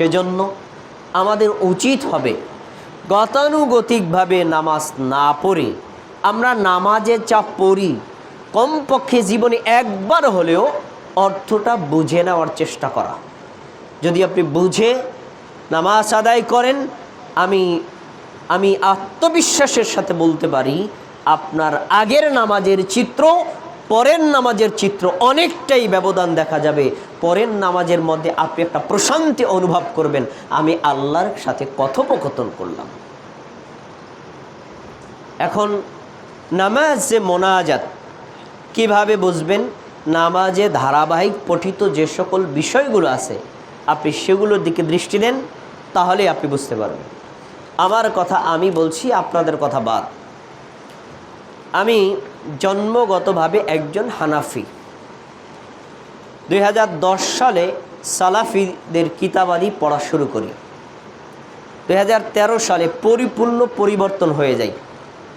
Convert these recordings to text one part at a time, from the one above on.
সেজন্য আমাদের উচিত হবে গতানুগতিকভাবে নামাজ না পড়ে। আমরা নামাজে চাপ পড়ি। কমপক্ষে জীবনে একবার হলেও অর্থটা বুঝে নেওয়ার চেষ্টা করা। যদি আপনি বুঝে নামাজ আদায় করেন, আমি আমি আত্মবিশ্বাসের সাথে বলতে পারি, আপনার আগের নামাজের চিত্র পরের নামাজের চিত্র অনেকটাই ব্যবধান দেখা যাবে। পরের নামাজের মধ্যে আপনি একটা প্রশান্তি অনুভব করবেন। আমি আল্লাহর সাথে কথোপকথন করলাম। এখন নামাজে মোনাজাত কীভাবে বুঝবেন? নামাজে ধারাবাহিক পঠিত যে সকল বিষয়গুলো আছে, আপনি সেগুলোর দিকে দৃষ্টি দেন তাহলে আপনি বুঝতে পারবেন। আমার কথা আমি বলছি, আপনাদের কথা বাদ। আমি জন্মগতভাবে একজন হানাফি। দুই হাজার দশ সালে সালাফিদের কিতাবাদি পড়া শুরু করি। দুই হাজার তেরো সালে পরিপূর্ণ পরিবর্তন হয়ে যায়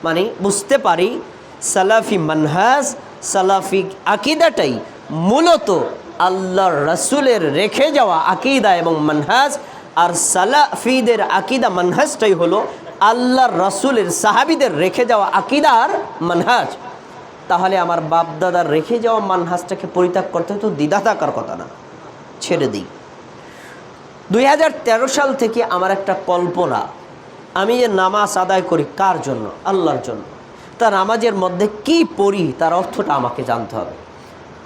মানে বুঝতে পারি সালাফি মানহাজ, সালাফি আকিদাটাই মূলত আল্লাহর রাসূলের রেখে যাওয়া আকিদা এবং মানহাজ, আর সালাফিদের আকিদা মানহাজটাই হলো আল্লাহর রাসূলের সাহাবিদের রেখে যাওয়া আকিদার মানহাজ। তাহলে আমার বাপদাদার রেখে যাওয়া মানহাজটাকে পরিত্যাগ করতে তো দ্বিধা থাকার কথা না। ছেড়ে দিই। দুই হাজার তেরো সাল থেকে আমার একটা কল্পনা। আমি যে নামাজ আদায় করি কার জন্য? আল্লাহর জন্য। তা নামাজের মধ্যে কি পড়ি? তার অর্থটা আমাকে জানতে হবে।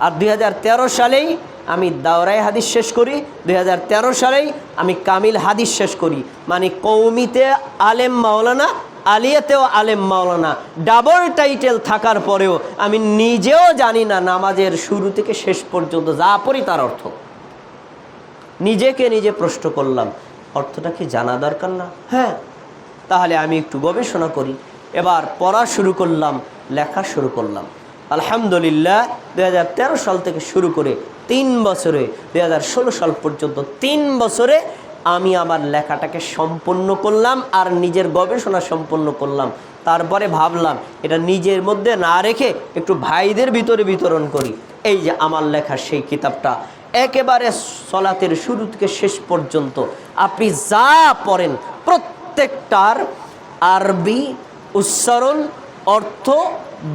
আর দুই হাজার তেরো সালেই আমি দাওরাই হাদিস শেষ করি দু হাজার তেরো সালেই আমি কামিল হাদিস শেষ করি। মানে কৌমিতে আলেম মাওলানা, আলিয়াতেও আলেম মাওলানা। ডাবল টাইটেল থাকার পরেও আমি নিজেও জানি না নামাজের শুরু থেকে শেষ পর্যন্ত যা পড়ি তার অর্থ। নিজেকে নিজে প্রশ্ন করলাম, অর্থটা কি জানা দরকার না? হ্যাঁ তাহলে আমি একটু গবেষণা করি। এবার পড়া শুরু করলাম, লেখা শুরু করলাম। আলহামদুলিল্লাহ দু হাজার তেরো সাল থেকে শুরু করে তিন বছরে দু হাজার ষোলো সাল পর্যন্ত তিন বছরে আমি আমার লেখাটাকে সম্পন্ন করলাম আর নিজের গবেষণা সম্পন্ন করলাম। তারপরে ভাবলাম এটা নিজের মধ্যে না রেখে একটু ভাইদের ভিতরে বিতরণ করি। এই যে আমার লেখা সেই কিতাবটা, একেবারে সলাতের শুরু থেকে শেষ পর্যন্ত। আপনি যা পড়েন, প্রত্যেকটার আরবি উচ্চারণ, অর্থ,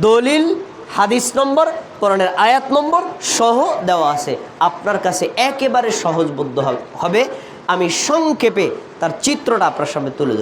দলিল হাদিস নম্বর, কোরআনের আয়াত নম্বর সহ দেওয়া আছে। আপনার কাছে একেবারে সহজবোধ্য হবে। আমি সংক্ষেপে তার চিত্রটা আপনার সামনে তুলে ধরছি।